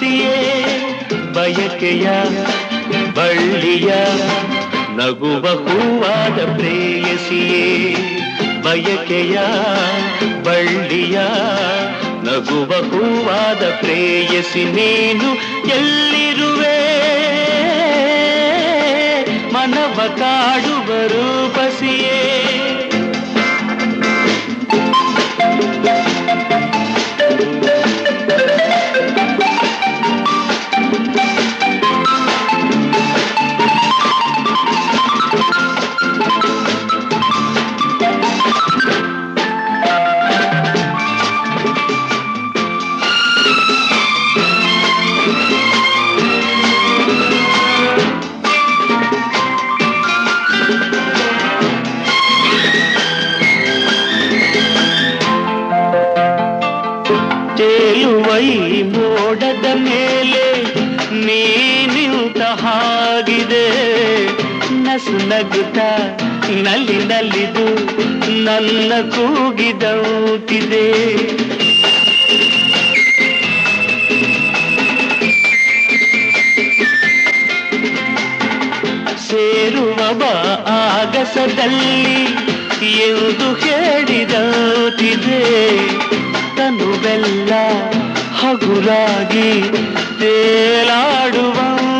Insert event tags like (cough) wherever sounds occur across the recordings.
ರೂಪಸಿಯೇ ಬಯಕೆಯ ಬಳ್ಳಿಯ ನಗುವ ಹೂವಾದ ಪ್ರೇಯಸಿಯೇ ಬಯಕೆಯ ಬಳ್ಳಿಯ ನಗುವ ಹೂವಾದ ಪ್ರೇಯಸಿ ನೀನು ಎಲ್ಲಿರುವೆ? ಮನವ ಕಾಡುವ ರೂಪಸಿಯೇ? ನಗುತ್ತ ನಲ್ಲಿ ನಲ್ಲಿದು ನನ್ನ ಕೂಗಿದೌತಿದೆ ಸೇರುವ ಆಗಸದಲ್ಲಿ ಎಂದು ಹೇಳಿದೌತಿದೆ ತನುವೆಲ್ಲ ಹಗುರಾಗಿ ತೇಲಾಡುವಂತಿದೆ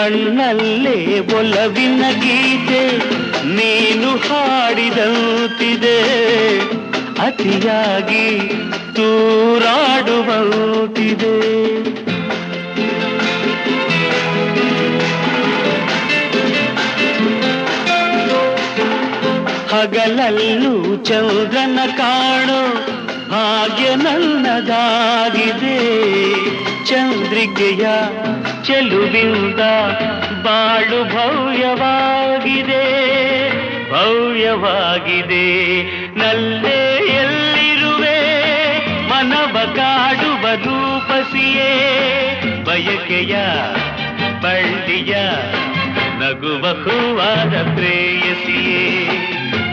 ಕಣ್ಣಲ್ಲೇ ಒಲವಿನ ಗೀತೆ ನೀನು ಹಾಡಿದಂತಿದೆ. ಅತಿಯಾಗಿ ತೂರಾಡುವಂತಿದೆ. ಹಗಲಲ್ಲೂ ಚಂದ್ರನ ಕಾಣೋ ಹಾಗೆ ನನ್ನದಾಗಿದೆ. ಚಂದ್ರಿಕೆಯ ಚೆಲುವಿಂದ ಬಾಳು ಭವ್ಯವಾಗಿದೆ ಭವ್ಯವಾಗಿದೆ. ನಲ್ಲೇ ಎಲ್ಲಿರುವೆ ಮನವ ಕಾಡುವ ರೂಪಸಿಯೇ ಬಯಕೆಯ ಬಳ್ಳಿಯ ನಗುವ ಹೂವಾದ ಪ್ರೇಯಸಿಯೇ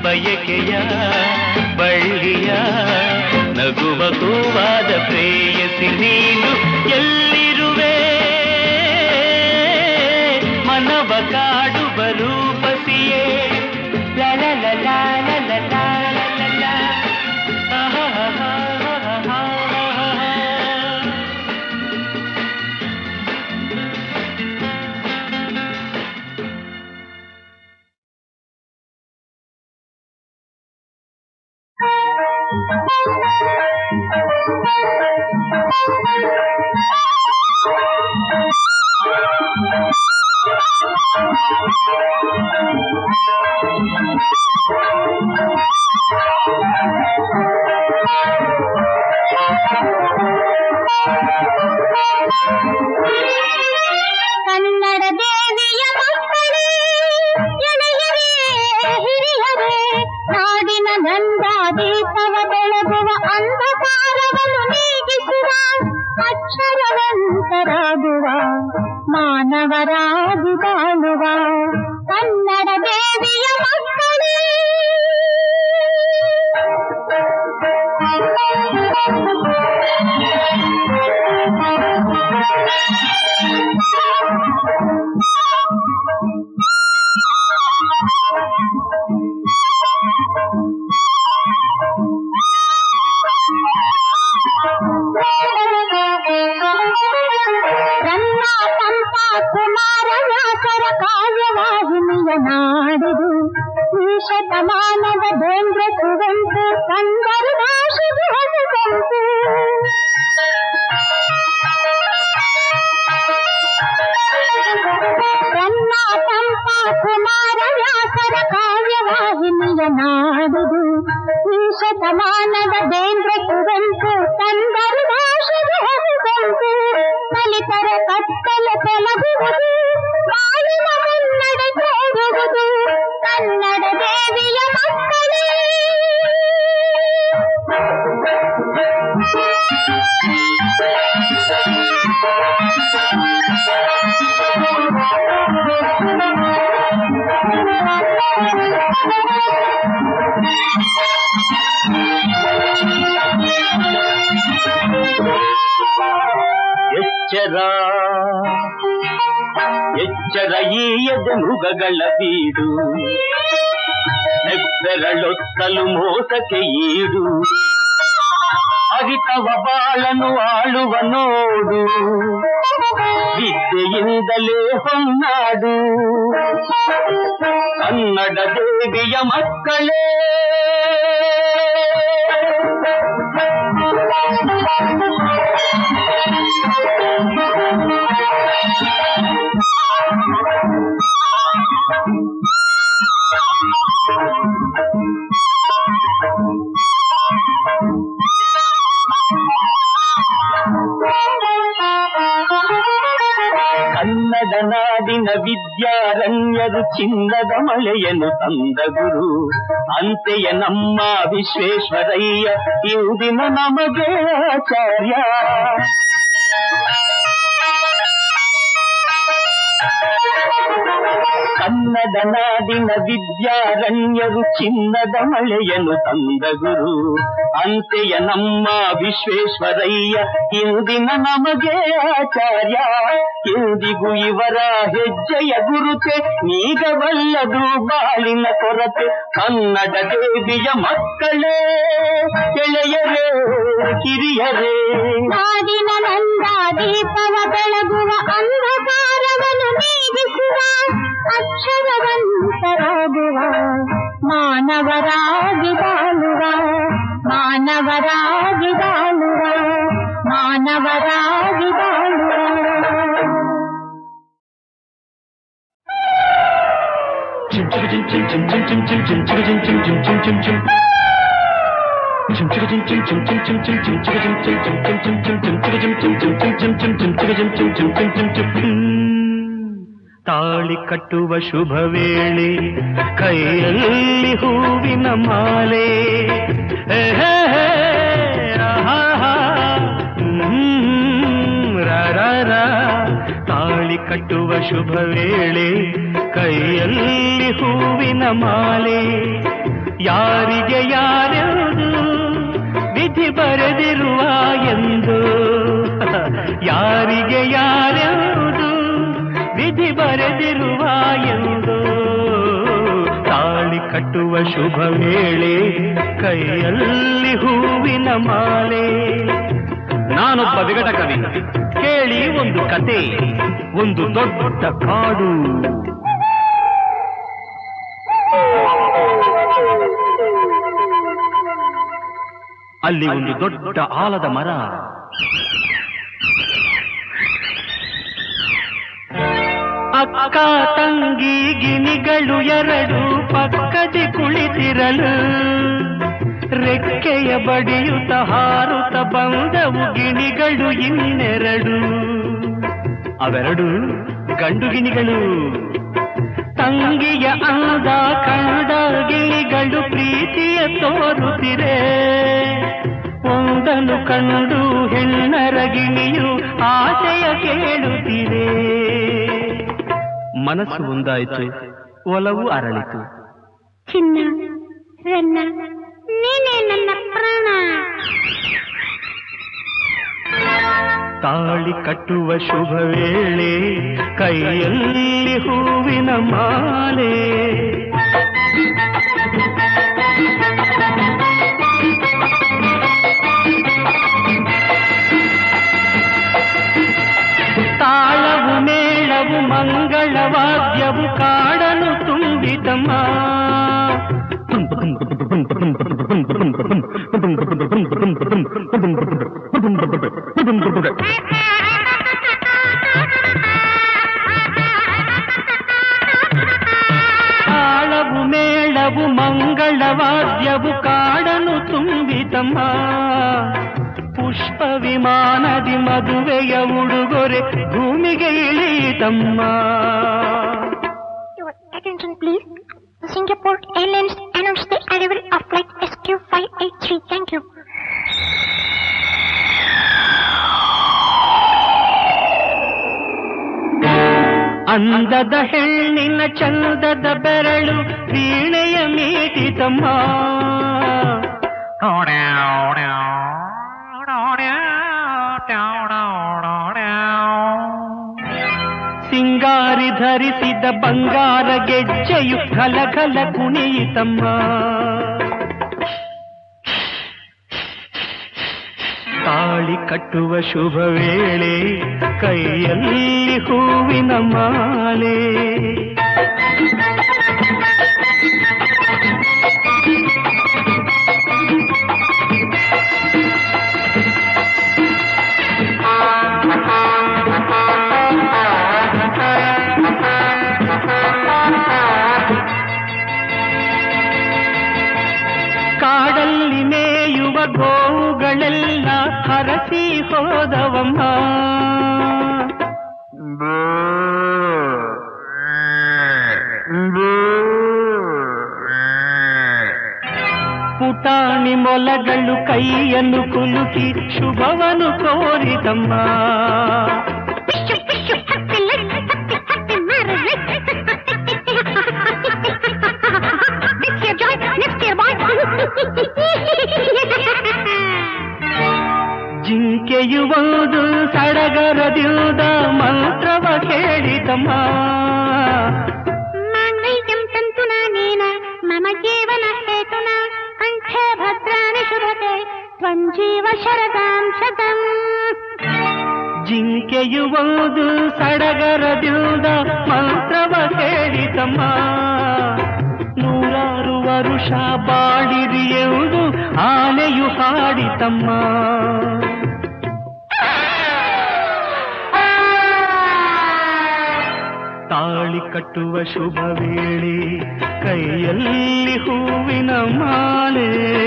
ಬಯಕೆಯ ಬಳ್ಳಿಯ ನಗುವ ಹೂವಾದ ಪ್ರೇಯಸಿ ನೀನು ಎಲ್ಲಿರುವೆ? ಕಾಡ ನಾಡಿದು ಈ ಶತಮಾನದ ಬೇಂದ್ರ ಕುವೆಂಪು ಕಂದರು ಎಚ್ಚರ ಎಚ್ಚರ ಈ ಎದೆ ಮೃಗಗಳ ಬೀಡು ಹೆಬ್ಬೆರಳೊತ್ತಲು ಮೋಸಕ್ಕೆ ಈಡು ಅರಿತವ ಬಾಳನು ಆಳುವ ನೋಡು ವಿದ್ಯೆಯಿಂದಲೇ ಹೊನ್ನಾಡು. ಕನ್ನಡ ದೇವಿಯ ಮಕ್ಕಳೇ. ಚಿನ್ನದ ಮಳೆಯನ್ನು ತಂದ ಗುರು. ಅಂತೆಯ ನಮ್ಮ ವಿಶ್ವೇಶ್ವರಯ್ಯ ಇಂದಿನ ನಮಗೆ ಆಚಾರ್ಯ. ಕನ್ನಡ ನಾಡಿನ ವಿದ್ಯಾರಣ್ಯರು ಚಿನ್ನದ ಮಳೆಯನ್ನು ತಂದ ಗುರು ಅಂತೆಯ ನಮ್ಮ ವಿಶ್ವೇಶ್ವರಯ್ಯ ಇಂದಿನ ನಮಗೆ ಆಚಾರ್ಯ ಇಂದಿಗೂ ಇವರ ಹೆಜ್ಜೆಯ ಗುರುತೆ ನೀಗವಲ್ಲದು ಬಾಳಿನ ಕೊರತೆ ಕನ್ನಡ ದೇವಿಯ ಮಕ್ಕಳೇ ಎಳೆಯರೇ ಕಿರಿಯರೇ ನಾಡಿನ ನಂದ ದೀಪವ ಬೆಳಗುವ ಅಂಧಕಾರವನ್ನು ನೀಗಿಸುವ అక్షరవంతరాగువా మానవరాగిదాలువా మానవరాగిదాలువా మానవరాగిదాలువా చిం చిం చిం చిం చిం చిం చిం చిం చిం చిం చిం చిం చిం చిం చిం చిం చిం చిం చిం ತಾಳಿ ಕಟ್ಟುವ ಶುಭ ವೇಳೆ ಕೈಯಲ್ಲಿ ಹೂವಿನ ಮಾಲೆ. ಯಾರಿಗೆ ಯಾರೆಂದು ವಿಧಿ ಬರೆದಿರುವ ಎಂದು ಯಾರಿಗೆ ಯಾರೆಂದು ವಿಧಿ ಬರೆದಿರುವ ಎಂದು. ತಾಳಿ ಕಟ್ಟುವ ಶುಭ ವೇಳೆ ಕೈಯಲ್ಲಿ ಹೂವಿನ ಮಾಲೆ. ನಾನೊಬ್ಬ ವಿಗಟ ಕವಿ ಕೇಳಿ ಒಂದು ಕತೆ, ಒಂದು ದೊಡ್ಡ ಕಾಡು. ಅಲ್ಲಿ ಒಂದು ದೊಡ್ಡ ಆಲದ ಮರ. ಅಕ್ಕ ತಂಗಿ ಗಿಣಿಗಳು ಎರಡು ಪಕ್ಕದಿ ಕುಳಿತಿರಲು. ರೆಕ್ಕೆಯ ಬಡಿಯುತ ಹಾರುತ ಬಂದವು ಗಿಣಿಗಳು ಇನ್ನೆರಡು. ಅವೆರಡು ಗಂಡು ಗಿಣಿಗಳು. ತಂಗಿಯ ಅಂದ ಕಂಡ ಗಿಣಿಗಳು ಪ್ರೀತಿಯ ತೋರುತ್ತಿರೆ ಒಂದನ್ನು ಕಂಡು ಹೆಣ್ಣರಗಿಣಿಯು ಆಶಯ ಕೇಳುತ್ತಿದೆ ಮನಸ್ಸು ಒಂದಾಯಿತು ಒಲವು ಅರಳಿತು. ಚಿನ್ನ ರನ್ನ ನೀನೇ ನನ್ನ ಪ್ರಾಣ. ತಾಳಿ ಕಟ್ಟುವ ಶುಭ ವೇಳೆ ಕೈಯಲ್ಲಿ ಹೂವಿನ ಮಾಲೆ. ತಾಳವು ಮೇಳವು ಮಂಗಳವಾದ್ಯವು ಕಾಡನು ತುಂಬಿತಮ್ಮ ಪುಷ್ಪ ವಿಮಾನದಿ ಮದುವೆಯ ಉಡುಗೊರೆ ಭೂಮಿಗೆ ಇಳಿಯಿತಮ್ಮ ಅಂದದ ಹೆಣ್ಣಿನ ಚಂದದ ಬೆರಳು ವೀಣೆಯ ಮೀಟಿತಮ್ಮ ಸಿಂಗಾರಿ ಧರಿಸಿದ ಬಂಗಾರ ಗೆಜ್ಜೆಯು ಘಲಘಲ ಕುಣಿಯಿತಮ್ಮ. ತಾಳಿ ಕಟ್ಟುವ ಶುಭ ವೇಳೆ ಕೈಯಲ್ಲಿ ಹೂವಿನ ಮಾಲೆ. ಪುಟಾಣಿ ಮೊಲಗಳು ಕೈಯನ್ನು ಕುಲುಕಿ ಶುಭವನ್ನು ಕೋರಿದಮ್ಮ. ಜಿಂಕೆಯುವುದು ಸಡಗರದಿಲ್ದ ಮಂತ್ರವ you ಜೀವ ಶರದಾಂಶದಂ ಜಿಂಕೆಯುವುದು ಸಡಗರ ದೂದ ಮಂತ್ರವ ಕೇಳಿತಮ್ಮ ನೂರಾರು ವರುಷ ಬಾಡಿರಿಯುವುದು ಆನೆಯು ಹಾಡಿತಮ್ಮ. ತಾಳಿ ಕಟ್ಟುವ ಶುಭ ವೇಳೆ ಕೈಯಲ್ಲಿ ಹೂವಿನ ಮಾಲೆ.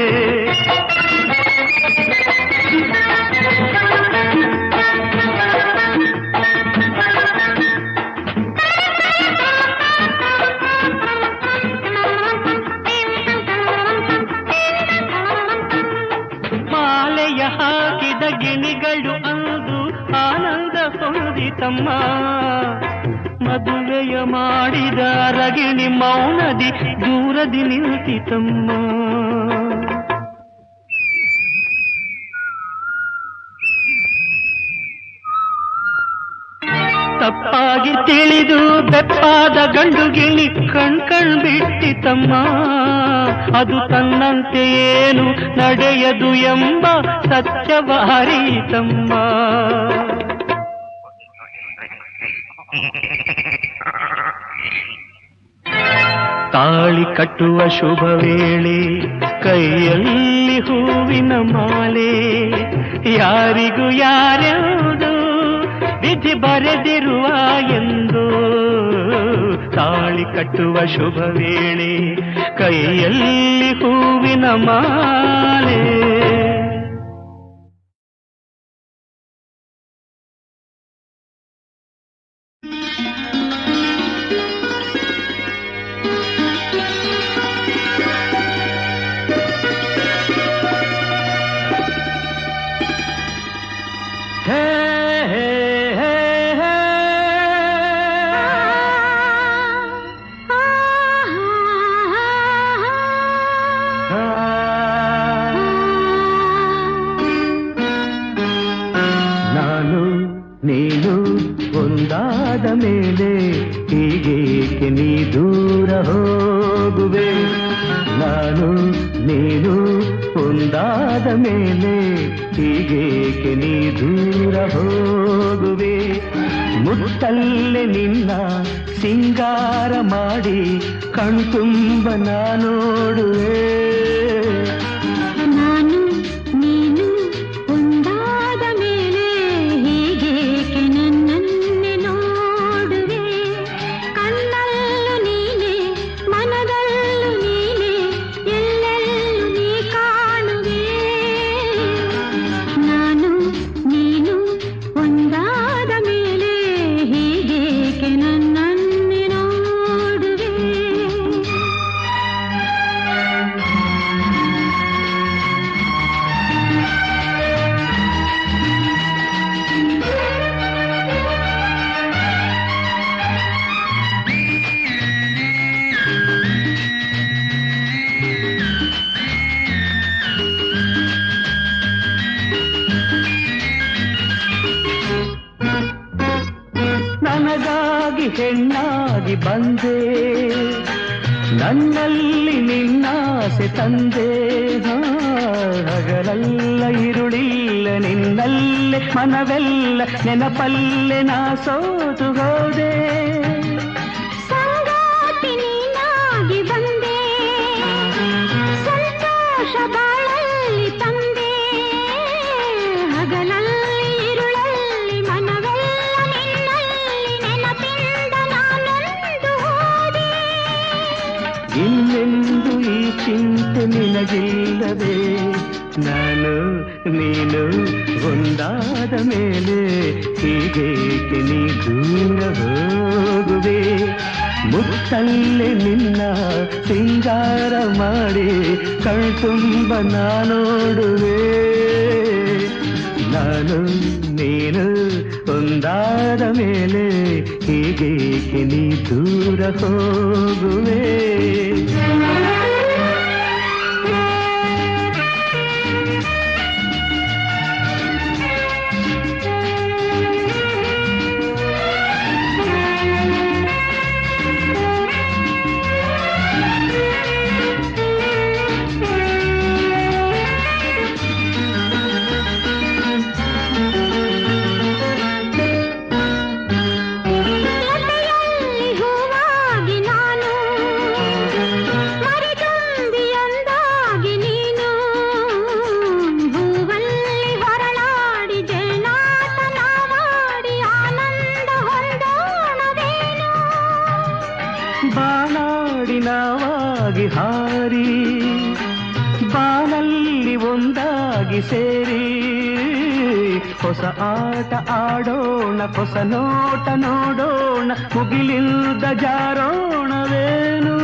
ಮದುವೆಯ ಮಾಡಿದ ರಗಿಣಿ ಮೌನದಿ ದೂರದಿ ನಿಂತಿತಮ್ಮ. ತಿಳಿದು ಬೆಪ್ಪಾದ ಗಂಡು ಗಿಳಿ ಕಣ್ ಕಣ್ ಬಿಟ್ಟಿತಮ್ಮ ಅದು ತನ್ನಂತೆ ಏನು ನಡೆಯದು ಎಂಬ ಸತ್ಯವ ಹರಿಯಿತಮ್ಮ ತಾಳಿ ಕಟ್ಟುವ ಶುಭ ವೇಳೆ ಕೈಯಲ್ಲಿ ಹೂವಿನ ಮಾಲೆ. ಯಾರಿಗೂ ಯಾರ್ಯಾವುದು ವಿಧಿ ಬರೆದಿರುವ ಎಂದು ತಾಳಿ ಕಟ್ಟುವ ಶುಭ ವೇಳೆ ಕೈಯಲ್ಲಿ ಹೂವಿನ ಮಾಲೆ ನಾನು, ನೀನು ಒಂದಾದ ಮೇಲೆ ಹೀಗೇಕೆ ನೀ ದೂರ ಹೋಗುವೆ? ನಾನು, ನೀನು ಒಂದಾದ ಮೇಲೆ ಹೀಗೇಕೆ ನೀ ದೂರ ಹೋಗುವೆ? ಮುತ್ತಲ್ಲೆ ನಿನ್ನ ಸಿಂಗಾರ ಮಾಡಿ ಕಣ್ತುಂಬ ನೋಡುವೆ. ನೆನಪಲ್ಲೇ ನಾ ಸೋತು ಹೋದೆ ಸಂಗಾತಿ ನೀನಾಗಿ ಬಂದೆ ಸಂತೋಷ ಬಾಳಲ್ಲಿ ತಂದೆ ಹಗಲಲ್ಲಿ ಇರುಳಲ್ಲಿ ಮನವೆಲ್ಲ ನಿನ್ನಲ್ಲಿ ನೆನಪಿಂದ ನಾನೊಂದು ಹೋದೆ ಇನ್ನೆಂದು ಈ ಚಿಂತೆ ನಿನಗಿಲ್ಲವೇ ನಾನು ನೀನು ಒಂದಾದ ಮೇಲೆ ಹೀಗೇಕೆ ನೀ ದೂರ ಹೋಗುವೆ ಮುತ್ತಲ್ಲೇ ನಿನ್ನ ಸಿಂಗಾರ ಮಾಡಿ ಕಣ್ತುಂಬ ನಾ ನೋಡುವೆ ನಾನು ನೀನು ಒಂದಾದ ಮೇಲೆ ಹೀಗೇಕೆ ನೀ ದೂರ ಹೋಗುವೆ ಹೊಸ ಆಟ ಆಡೋಣ ಹೊಸ ನೋಟ ನೋಡೋಣ ಮುಗಿಲಿಲ್ಲದ ಜಾರೋಣವೇನು?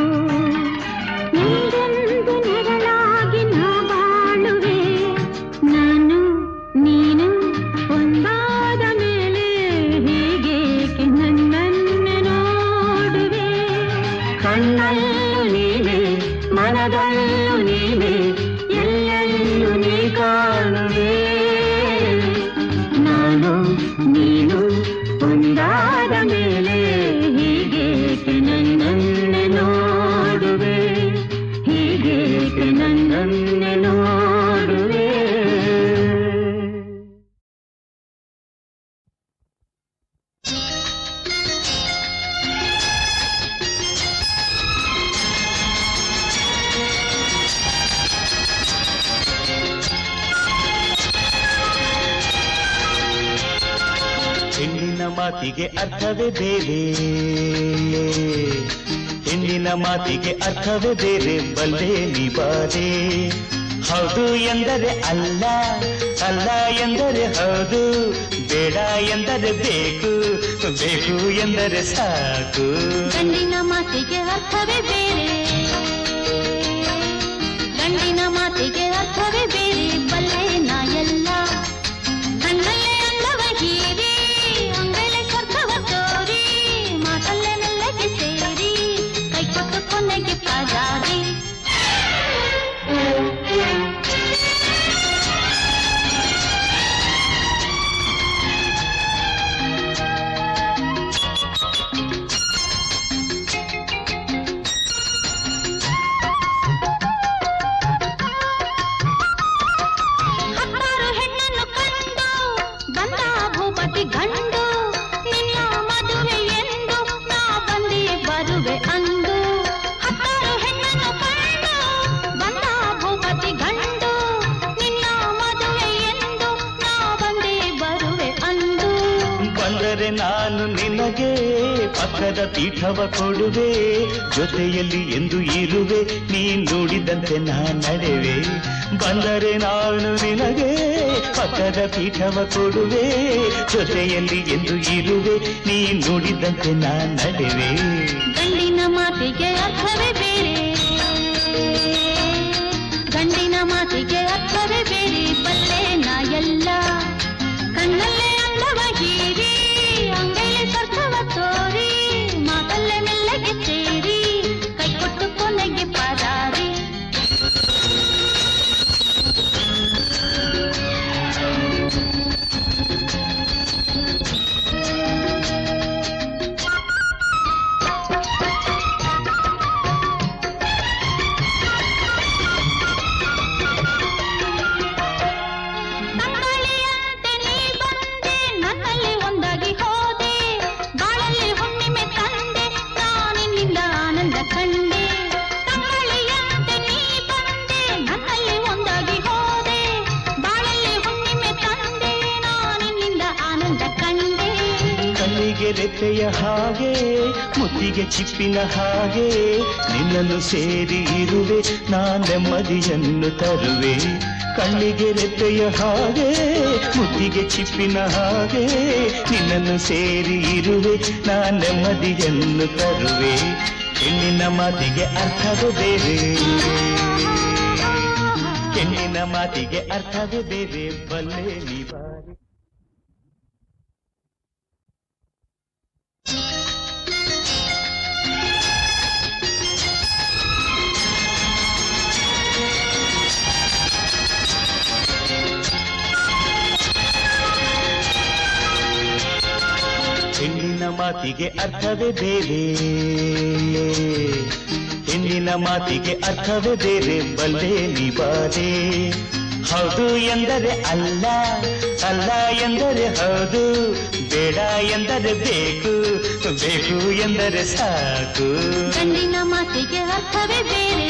ಮಾತಿಗೆ ಅರ್ಥವೇ ಬೇರೆ. ಹೆಣ್ಣಿನ ಮಾತಿಗೆ ಅರ್ಥವೇ ಬೇರೆ, ಬಲ್ಲೆ ನಿಬಾರೆ ಹೌದು ಎಂದರೆ ಅಲ್ಲ ಅಲ್ಲ ಎಂದರೆ ಹೌದು, ಬೇಡ ಎಂದರೆ ಬೇಕು ಬೇಕು ಎಂದರೆ ಸಾಕು. ಹೆಣ್ಣಿನ ಮಾತಿಗೆ ಅರ್ಥವೇ ಬೇರೆ. Ajadi. ಜೊತೆಯಲ್ಲಿ ಎಂದು ಇರುವೆ, ನೀ ನುಡಿದಂತೆ ನಾ ನಡೆವೆ. ಬಂದರೆ ನಾನು ನಿನಗೆ ಪಕ್ಕದ ಪೀಠವ ಕೊಡುವೆ. ಜೊತೆಯಲ್ಲಿ ಎಂದು ಇರುವೆ, ನೀ ನುಡಿದಂತೆ ನಾ ನಡೆವೆ. ಮಾತಿಗೆ ಅರ್ಥವೇ ಬೇರೆ. ರೆಪ್ಪೆಯ ಹಾಗೆ ಮುತ್ತಿಗೆ ಚಿಪ್ಪಿನ ಹಾಗೆ ನಿನ್ನನ್ನು ಸೇರಿ ಇರುವೆ ನಾ ನೆಮ್ಮದಿಯನ್ನು ತರುವೆ. ಕಣ್ಣಿಗೆ ರೆಪ್ಪೆಯ ಹಾಗೆ ಮುತ್ತಿಗೆ ಚಿಪ್ಪಿನ ಹಾಗೆ ನಿನ್ನನ್ನು ಸೇರಿ ಇರುವೆ ನಾ ನೆಮ್ಮದಿಯನ್ನು ತರುವೆ. ಹೆಣ್ಣಿನ ಮಾತಿಗೆ ಅರ್ಥವೇ ಬೇರೆ. (laughs) ಹೆಣ್ಣಿನ ಮಾತಿಗೆ ಅರ್ಥವೇ ಬೇರೆ. ಬಲ್ಲೆ ನಿವಾರಿ ಮಾತಿಗೆ ಅರ್ಥವೇ ಬೇರೆ. ಹಿಂದಿನ ಮಾತಿಗೆ ಅರ್ಥವೇ ಬೇರೆ, ಬಲ್ಲೆ ನಿಬಾರೆ ಹೌದು ಎಂದರೆ ಅಲ್ಲ ಅಲ್ಲ ಎಂದರೆ ಹೌದು, ಬೇಡ ಎಂದರೆ ಬೇಕು ಬೇಕು ಎಂದರೆ ಸಾಕು. ಹಿಂದಿನ ಮಾತಿಗೆ ಅರ್ಥವೇ ಬೇರೆ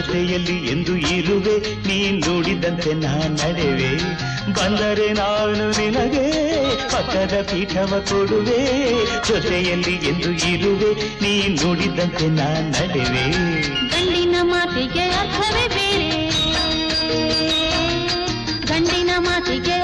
ಜೊತೆಯಲ್ಲಿ ಎಂದು ಇರುವೆ, ನೀ ನೋಡಿದಂತೆ ನಾ ನಡೆವೆ. ಬಂದರೆ ನಾನು ನಿನಗೆ ಪಕ್ಕದ ಪೀಠವ ಕೊಡುವೆ. ಜೊತೆಯಲ್ಲಿ ಎಂದು ಇರುವೆ, ನೀ ನೋಡಿದಂತೆ ನಾನು ನಡೆವೆ. ಗಂಡಿನ ಮಾತಿಗೆ ಅರ್ಥವೇ ಬೇರೆ. ಗಂಡಿನ ಮಾತಿಗೆ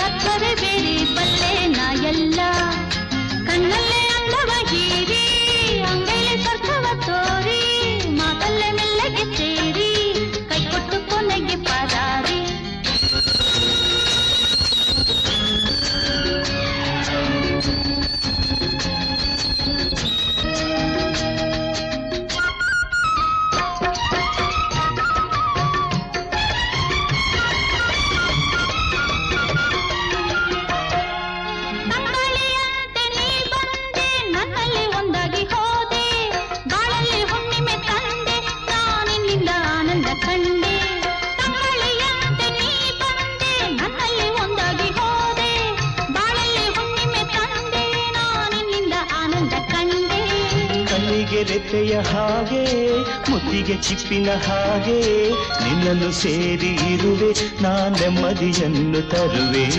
ರೆಪ್ಪೆಯ ಹಾಗೆ, ಮುತ್ತಿಗೆ ಚಿಪ್ಪಿನ ಹಾಗೆ, ನಿನ್ನನ್ನು ಸೇರಿ ಇರುವೆ ನಾ ನೆಮ್ಮದಿಯನ್ನು ತರುವೆ.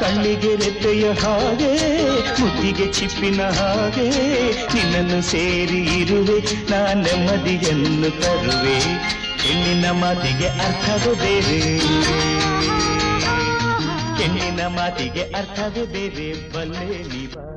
ಕಣ್ಣಿಗೆ ರೆಪ್ಪೆಯ ಹಾಗೆ, ಮುತ್ತಿಗೆ ಚಿಪ್ಪಿನ ಹಾಗೆ, ನಿನ್ನನ್ನು ಸೇರಿ ಇರುವೆ ನಾ ನೆಮ್ಮದಿಯನ್ನು ತರುವೆ. ಹೆಣ್ಣಿನ ಮಾತಿಗೆ ಅರ್ಥವೇ ಬೇರೆ. ಹೆಣ್ಣಿನ ಮಾತಿಗೆ ಅರ್ಥವೇ ಬೇರೆ. ಬಲ್ಲೆ ನಿವಾರ